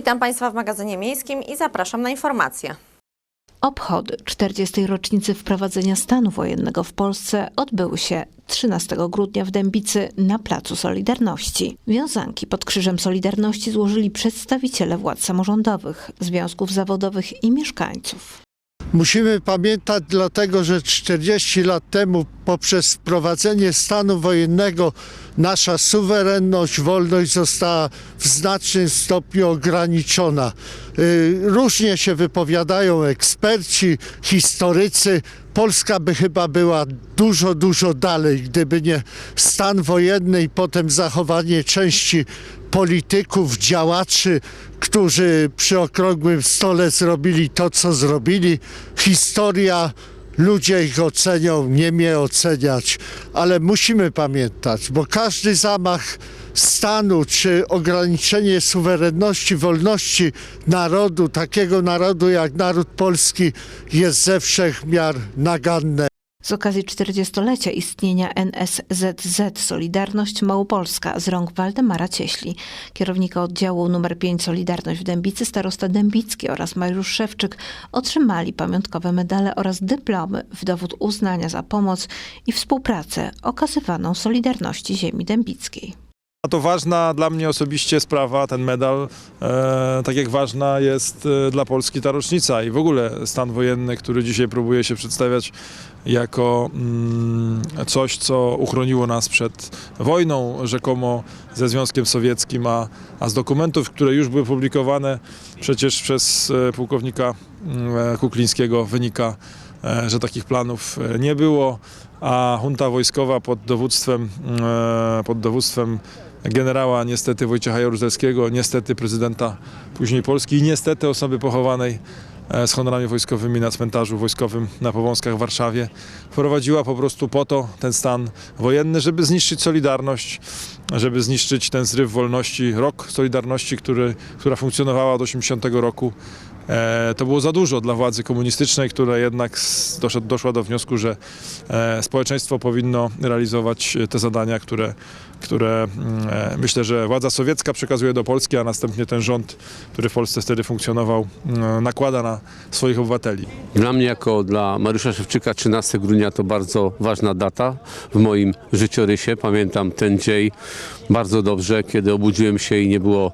Witam Państwa w magazynie miejskim i zapraszam na informacje. Obchody 40. rocznicy wprowadzenia stanu wojennego w Polsce odbyły się 13 grudnia w Dębicy na Placu Solidarności. Wiązanki pod Krzyżem Solidarności złożyli przedstawiciele władz samorządowych, związków zawodowych i mieszkańców. Musimy pamiętać dlatego, że 40 lat temu poprzez wprowadzenie stanu wojennego nasza suwerenność, wolność została w znacznym stopniu ograniczona. Y, Różnie się wypowiadają eksperci, historycy. Polska by chyba była dużo, dużo dalej, gdyby nie stan wojenny i potem zachowanie części polityków, działaczy, którzy przy okrągłym stole zrobili to, co zrobili. Historia, ludzie ich ocenią, nie mnie oceniać, ale musimy pamiętać, bo każdy zamach stanu czy ograniczenie suwerenności, wolności narodu, takiego narodu jak naród polski, jest ze wszech miar naganne. Z okazji 40-lecia istnienia NSZZ Solidarność Małopolska z rąk Waldemara Cieśli, kierownika oddziału nr 5 Solidarność w Dębicy, starosta Dębicki oraz Mariusz Szewczyk otrzymali pamiątkowe medale oraz dyplomy w dowód uznania za pomoc i współpracę okazywaną Solidarności Ziemi Dębickiej. A to ważna dla mnie osobiście sprawa, ten medal, e, tak jak ważna jest e, dla Polski ta rocznica i w ogóle stan wojenny, który dzisiaj próbuje się przedstawiać jako mm, coś, co uchroniło nas przed wojną rzekomo ze Związkiem Sowieckim, a, a z dokumentów, które już były publikowane przecież przez e, pułkownika e, Kuklińskiego wynika, e, że takich planów e, nie było, a junta wojskowa pod dowództwem, e, pod dowództwem generała niestety Wojciecha Jaruzelskiego, niestety prezydenta później Polski i niestety osoby pochowanej e, z honorami wojskowymi na cmentarzu wojskowym na Powązkach w Warszawie wprowadziła po prostu po to ten stan wojenny, żeby zniszczyć Solidarność, żeby zniszczyć ten zryw wolności, rok Solidarności, który, która funkcjonowała od 80 roku. E, To było za dużo dla władzy komunistycznej, która jednak doszła do wniosku, że e, społeczeństwo powinno realizować te zadania, które, które mm, e, myślę, że władza sowiecka przekazuje do Polski, a następnie ten rząd, który w Polsce wtedy funkcjonował, mm, nakłada na swoich obywateli. Dla mnie jako dla Mariusza Szewczyka 13 grudnia to bardzo ważna data w moim życiorysie. Pamiętam ten dzień bardzo dobrze, kiedy obudziłem się i nie było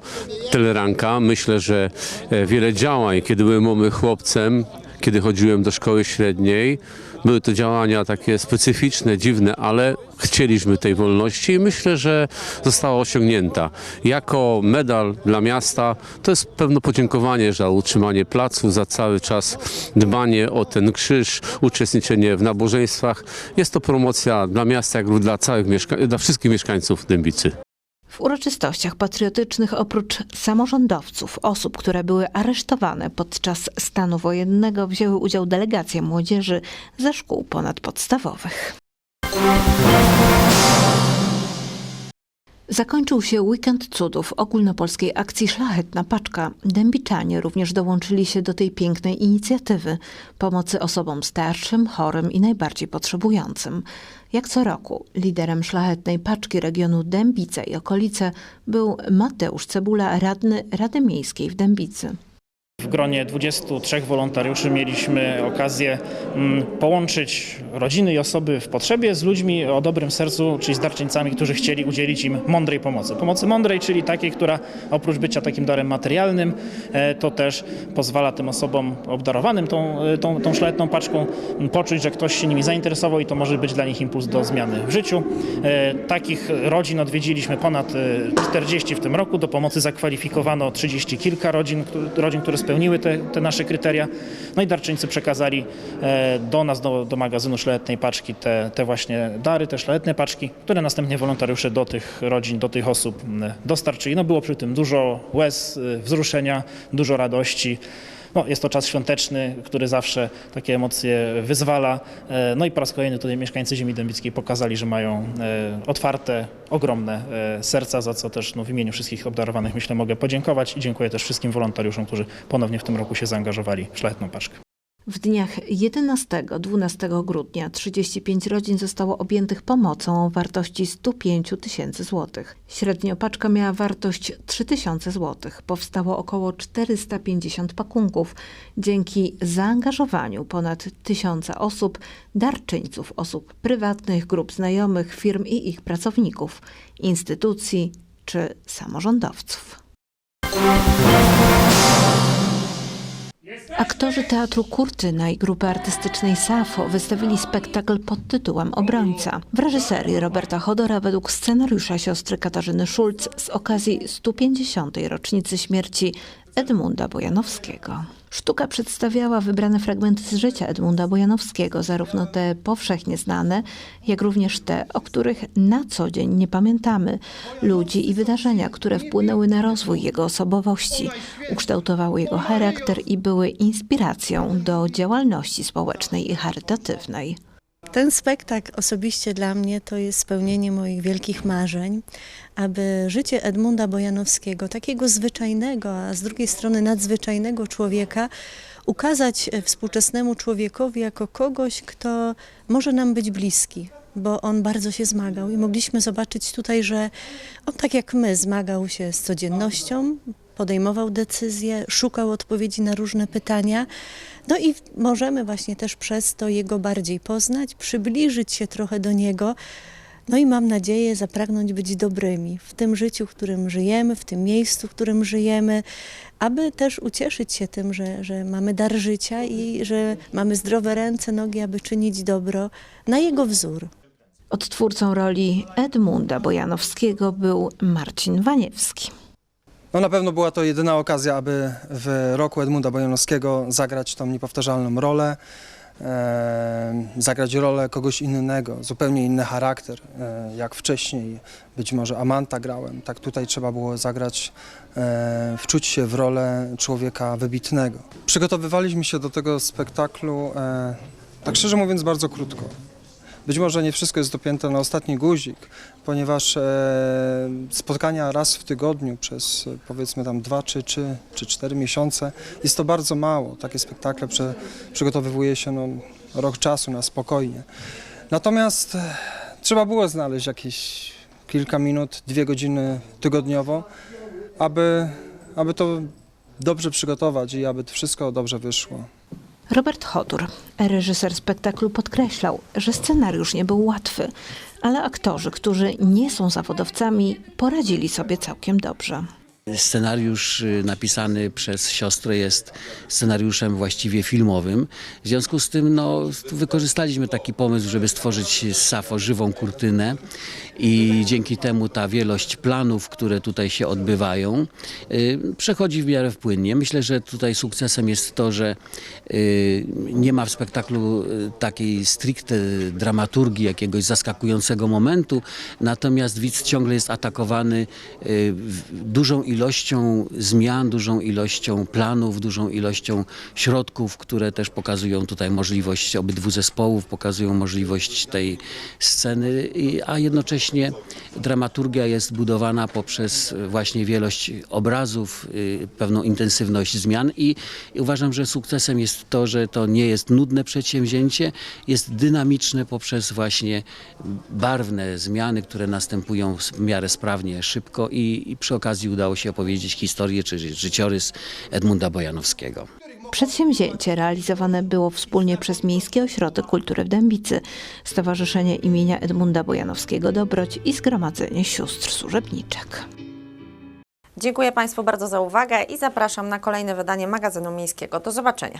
teleranka. Myślę, że e, wiele działań, kiedy byłem młodym chłopcem, kiedy chodziłem do szkoły średniej, były to działania takie specyficzne, dziwne, ale chcieliśmy tej wolności i myślę, że została osiągnięta. Jako medal dla miasta to jest pewne podziękowanie za utrzymanie placu, za cały czas dbanie o ten krzyż, uczestniczenie w nabożeństwach. Jest to promocja dla miasta, jak i dla, całych dla wszystkich mieszkańców Dębicy. W uroczystościach patriotycznych oprócz samorządowców, osób, które były aresztowane podczas stanu wojennego, wzięły udział delegacje młodzieży ze szkół ponadpodstawowych. Zakończył się weekend cudów ogólnopolskiej akcji Szlachetna Paczka. Dębiczanie również dołączyli się do tej pięknej inicjatywy pomocy osobom starszym, chorym i najbardziej potrzebującym. Jak co roku liderem Szlachetnej Paczki regionu Dębice i okolice był Mateusz Cebula, radny Rady Miejskiej w Dębicy. W gronie 23 wolontariuszy mieliśmy okazję mm, połączyć rodziny i osoby w potrzebie z ludźmi o dobrym sercu, czyli z darczyńcami, którzy chcieli udzielić im mądrej pomocy. Pomocy mądrej, czyli takiej, która oprócz bycia takim darem materialnym, e, to też pozwala tym osobom obdarowanym tą, e, tą, tą szlachetną paczką m, poczuć, że ktoś się nimi zainteresował i to może być dla nich impuls do zmiany w życiu. E, Takich rodzin odwiedziliśmy ponad e, 40 w tym roku. Do pomocy zakwalifikowano 30 kilka rodzin, rodzin które spełniły te, te nasze kryteria. No i darczyńcy przekazali e, do nas, do, do magazynu Szlachetnej Paczki te, te właśnie dary, te szlachetne paczki, które następnie wolontariusze do tych rodzin, do tych osób m, dostarczyli. No było przy tym dużo łez, e, wzruszenia, dużo radości. No, jest to czas świąteczny, który zawsze takie emocje wyzwala. E, No i po raz kolejny tutaj mieszkańcy Ziemi Dębickiej pokazali, że mają e, otwarte, ogromne e, serca, za co też no, w imieniu wszystkich obdarowanych myślę mogę podziękować i dziękuję też wszystkim wolontariuszom, którzy ponownie w tym roku się zaangażowali w Szlachetną Paczkę. W dniach 11-12 grudnia 35 rodzin zostało objętych pomocą o wartości 105 tysięcy złotych. Średnio paczka miała wartość 3 tysiące złotych. Powstało około 450 pakunków. Dzięki zaangażowaniu ponad tysiąca osób, darczyńców, osób prywatnych, grup znajomych, firm i ich pracowników, instytucji czy samorządowców. Aktorzy Teatru Kurtyna i grupy artystycznej Safo wystawili spektakl pod tytułem Obrońca. W reżyserii Roberta Chodora według scenariusza siostry Katarzyny Szulc z okazji 150. rocznicy śmierci Edmunda Bojanowskiego. Sztuka przedstawiała wybrane fragmenty z życia Edmunda Bojanowskiego, zarówno te powszechnie znane, jak również te, o których na co dzień nie pamiętamy, ludzi i wydarzenia, które wpłynęły na rozwój jego osobowości, ukształtowały jego charakter i były inspiracją do działalności społecznej i charytatywnej. Ten spektakl osobiście dla mnie to jest spełnienie moich wielkich marzeń, aby życie Edmunda Bojanowskiego, takiego zwyczajnego, a z drugiej strony nadzwyczajnego człowieka, ukazać współczesnemu człowiekowi jako kogoś, kto może nam być bliski. Bo on bardzo się zmagał i mogliśmy zobaczyć tutaj, że on tak jak my zmagał się z codziennością, podejmował decyzje, szukał odpowiedzi na różne pytania. No i możemy właśnie też przez to jego bardziej poznać, przybliżyć się trochę do niego. No i mam nadzieję zapragnąć być dobrymi w tym życiu, w którym żyjemy, w tym miejscu, w którym żyjemy, aby też ucieszyć się tym, że, że mamy dar życia i że mamy zdrowe ręce, nogi, aby czynić dobro na jego wzór. Odtwórcą roli Edmunda Bojanowskiego był Marcin Waniewski. No na pewno była to jedyna okazja, aby w roku Edmunda Bojanowskiego zagrać tą niepowtarzalną rolę, e, zagrać rolę kogoś innego, zupełnie inny charakter, e, jak wcześniej być może Amanta grałem, tak tutaj trzeba było zagrać, e, wczuć się w rolę człowieka wybitnego. Przygotowywaliśmy się do tego spektaklu, e, tak szczerze mówiąc, bardzo krótko. Być może nie wszystko jest dopięte na ostatni guzik, ponieważ e, spotkania raz w tygodniu przez e, powiedzmy tam dwa czy, czy, czy cztery miesiące jest to bardzo mało. Takie spektakle prze, przygotowywuje się no, rok czasu na spokojnie. Natomiast e, trzeba było znaleźć jakieś kilka minut, dwie godziny tygodniowo, aby, aby to dobrze przygotować i aby to wszystko dobrze wyszło. Robert Chodur, reżyser spektaklu, podkreślał, że scenariusz nie był łatwy, ale aktorzy, którzy nie są zawodowcami, poradzili sobie całkiem dobrze. Scenariusz y, napisany przez siostrę jest scenariuszem właściwie filmowym. W związku z tym no, wykorzystaliśmy taki pomysł, żeby stworzyć z Safo żywą kurtynę i dzięki temu ta wielość planów, które tutaj się odbywają, y, przechodzi w miarę płynnie. Myślę, że tutaj sukcesem jest to, że y, nie ma w spektaklu takiej stricte dramaturgii, jakiegoś zaskakującego momentu, natomiast widz ciągle jest atakowany dużą ilością zmian, dużą ilością planów, dużą ilością środków, które też pokazują tutaj możliwość obydwu zespołów, pokazują możliwość tej sceny, a jednocześnie dramaturgia jest budowana poprzez właśnie wielość obrazów, y, pewną intensywność zmian. I uważam, że sukcesem jest to, że to nie jest nudne przedsięwzięcie, jest dynamiczne poprzez właśnie barwne zmiany, które następują w miarę sprawnie, szybko i, i przy okazji udało się opowiedzieć historię czy życiorys Edmunda Bojanowskiego. Przedsięwzięcie realizowane było wspólnie przez Miejski Ośrodek Kultury w Dębicy, Stowarzyszenie imienia Edmunda Bojanowskiego Dobroć i Zgromadzenie Sióstr Służebniczek. Dziękuję Państwu bardzo za uwagę i zapraszam na kolejne wydanie magazynu miejskiego. Do zobaczenia.